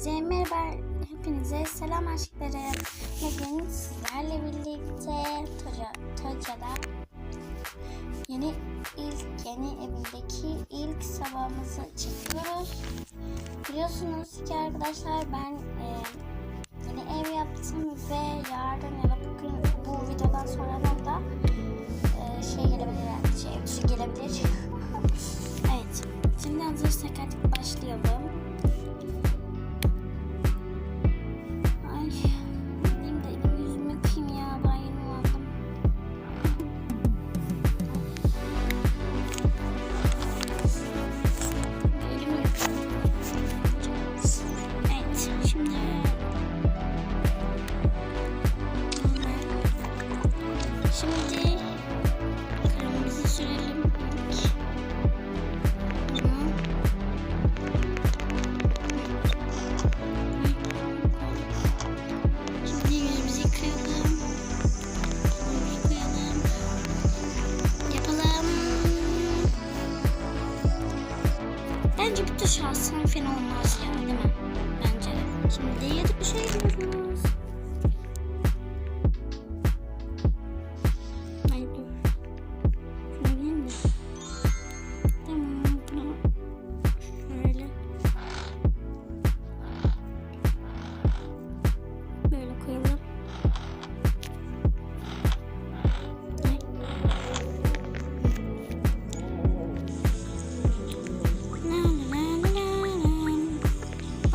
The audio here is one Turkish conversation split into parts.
Hepinize merhaba, hepinize selam aşklarım. Bugün sizlerle birlikte Toca, Toca'da yeni ilk yeni evindeki ilk sabahımızı çekiyoruz. Biliyorsunuz ki arkadaşlar ben e, yeni ev yaptım ve yarın ya da bugün bu videodan sonra da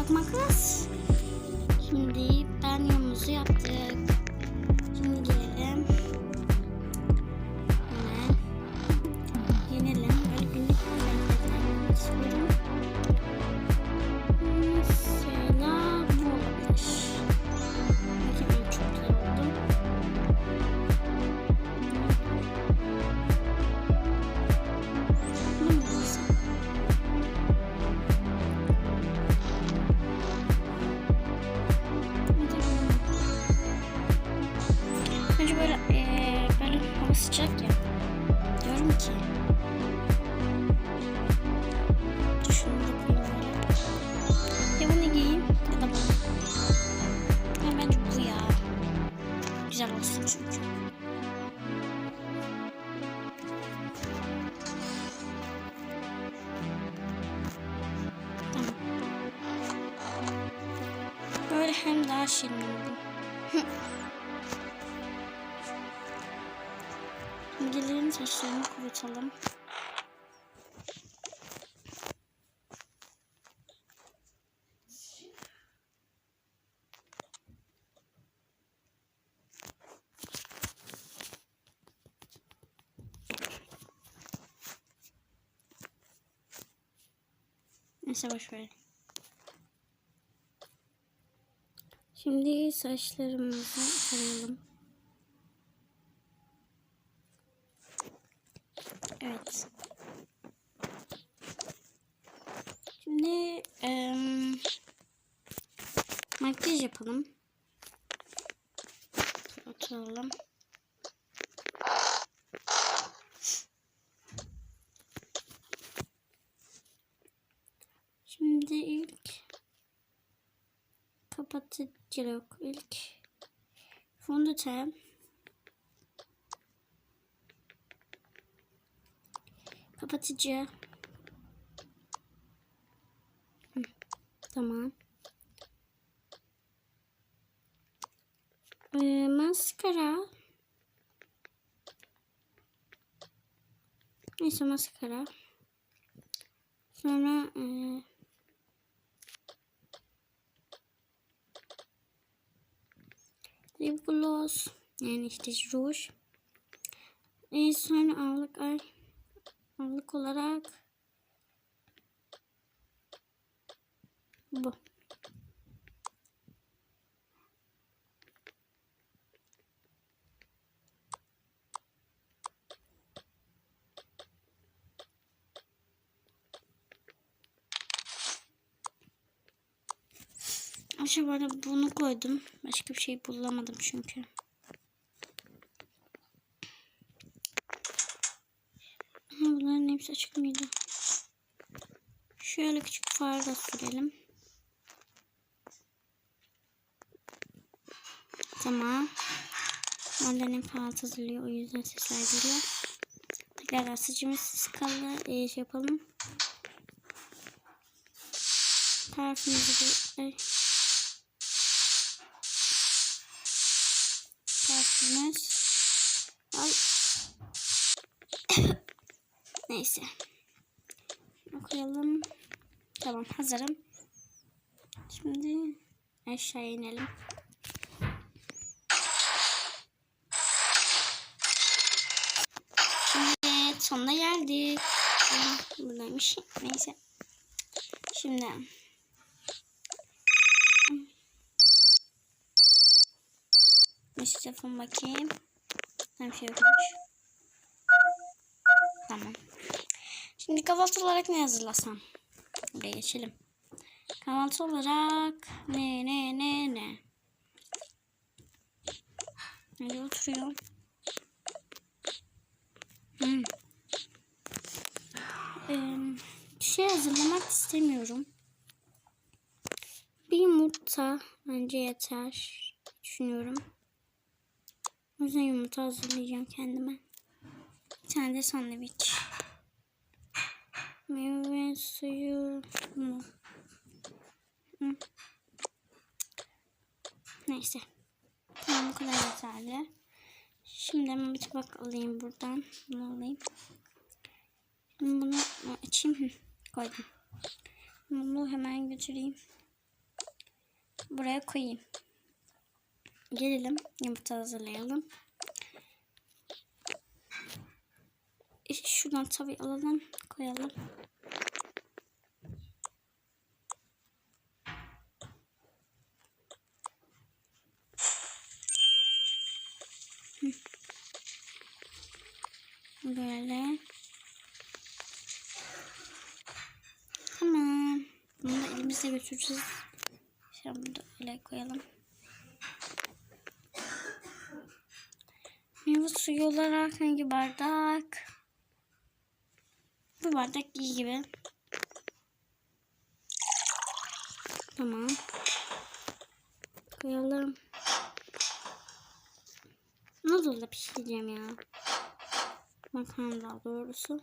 Bak makas. Şimdi banyomuzu yaptık. Şimdi şirin oldu. Midelerin saçlarını kurutalım. Neyse boş ver. Şimdi saçlarımızı tarayalım. Evet. Şimdi em, makyaj yapalım. Oturalım. Şimdi ilk kapatıcı yok. İlk fondöten. Kapatıcı. Hı, Tamam. Ee, maskara. Neyse maskara. Sonra e, lip gloss. Yani işte ruj. E, sonra allık ay. Allık olarak bu. Arkadaşlar bunu koydum. Başka bir şey bulamadım çünkü. Bunların hepsi açık mıydı? Şöyle küçük far da sürelim. Tamam. Ondan hep hazırlıyor. O yüzden sesler geliyor. Tekrar asıcımız sıkalı e, ee, şey yapalım. Parfümümüzü Parfümümüz. Ay. Neyse. Okuyalım. Tamam hazırım. Şimdi aşağı inelim. Evet sonuna geldik. Buradaymış. Neyse. Şimdi. Mesut telefon bakayım. Tam şey yokmuş. Tamam. Şimdi kahvaltı olarak ne hazırlasam? Buraya geçelim. Kahvaltı olarak ne ne ne ne? Nerede oturuyor? Hmm. Ee, bir şey hazırlamak istemiyorum. Bir yumurta bence yeter düşünüyorum. O yüzden yumurta hazırlayacağım kendime. Bir tane de sandviç. Meyve suyu mu? Hı. Neyse. Tamam bu kadar yeterli. Şimdi hemen bir tabak alayım buradan. Bunu alayım. Şimdi bunu açayım. Hı, koydum. Bunu hemen götüreyim. Buraya koyayım. Gelelim. Yumurta hazırlayalım. Şuradan tabii alalım. Koyalım. Böyle. Tamam. Bunu da elimizle götüreceğiz. Şimdi bunu da öyle koyalım. Meyve suyu olarak hangi bardak? Bu bardak iyi gibi. Tamam. Koyalım. Noodle'da pişireceğim ya. Makarna daha doğrusu.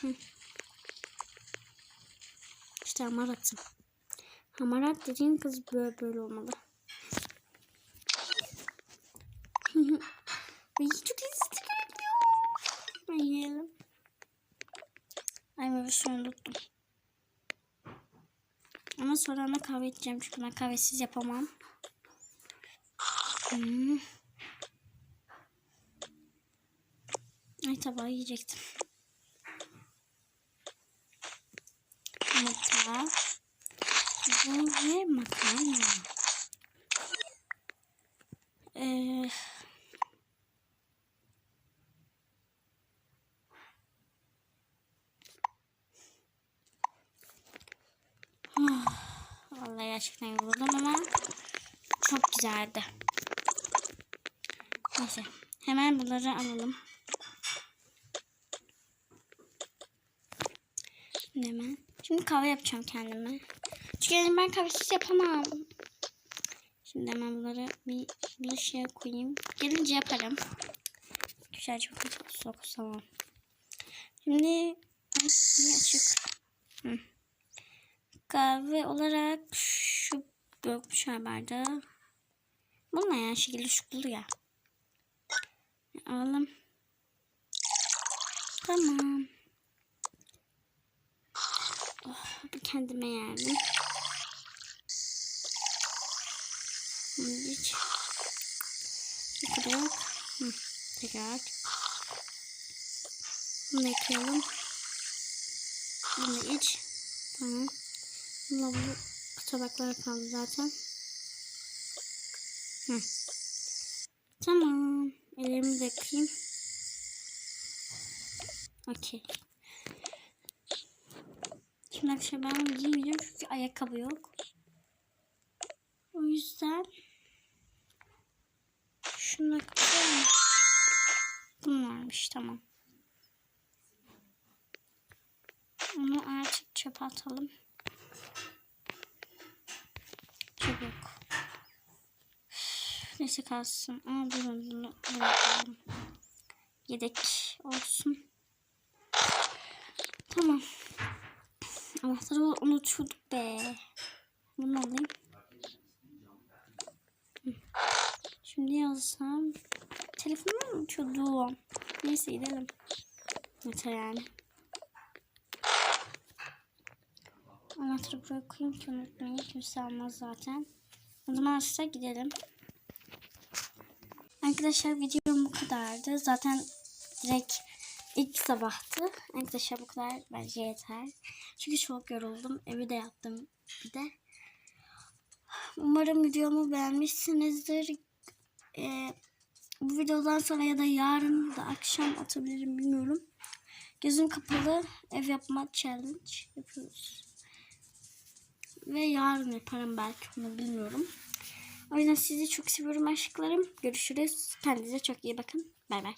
Hı. İşte hamaratım. Hamarat dediğin kız böyle böyle olmalı. Ay çok görünüyor. Ay yiyelim. Ay meyve suyunu unuttum. Ama sonra da kahve içeceğim çünkü ben kahvesiz yapamam. Hmm. Ay tabağı yiyecektim. Yumurta. Bu ve makarna. Ee, Vallahi gerçekten yoruldum ama çok güzeldi. Neyse. Hemen bunları alalım. Şimdi hemen. Şimdi kahve yapacağım kendime. Çünkü ben kahvesiz yapamam. Şimdi hemen bunları bir bulaşığa koyayım. Gelince yaparım. Güzelce fokus tamam. Şimdi açık? Hı. Kahve olarak şu gökkuşağı bardağı. Bununla yani şekilli şuklu ya. Alalım. Tamam. Oh, bir kendime yerdim. Bu kadar. Hı, tekrar. Bunu ekleyelim. Bunu iç. Tamam. Bununla bu tabaklar kaldı zaten. Hı. Tamam. Ellerimi de yıkayayım. Okey. Şimdi arkadaşlar ben bunu giymeyeceğim çünkü ayakkabı yok. O yüzden şunu kapatayım. Bunlarmış tamam. Onu artık çöpe atalım. Yok. Neyse kalsın. Ama bunu bırakalım. Yedek olsun. Tamam. Anahtarı unutuyorduk be. Bunu alayım. Şimdi yazsam. Telefonu unutuyordum. Neyse gidelim. Yeter yani. Anahtarı buraya koyayım ki unutmayın. Kimse almaz zaten. O zaman aşağı gidelim. Arkadaşlar videom bu kadardı. Zaten direkt ilk sabahtı. Arkadaşlar bu kadar bence yeter. Çünkü çok yoruldum. Evi de yaptım bir de. Umarım videomu beğenmişsinizdir. Ee, bu videodan sonra ya da yarın da akşam atabilirim bilmiyorum. Gözüm kapalı ev yapma challenge yapıyoruz. Ve yarın yaparım belki onu bilmiyorum. O yüzden sizi çok seviyorum aşklarım. Görüşürüz. Kendinize çok iyi bakın. Bay bay.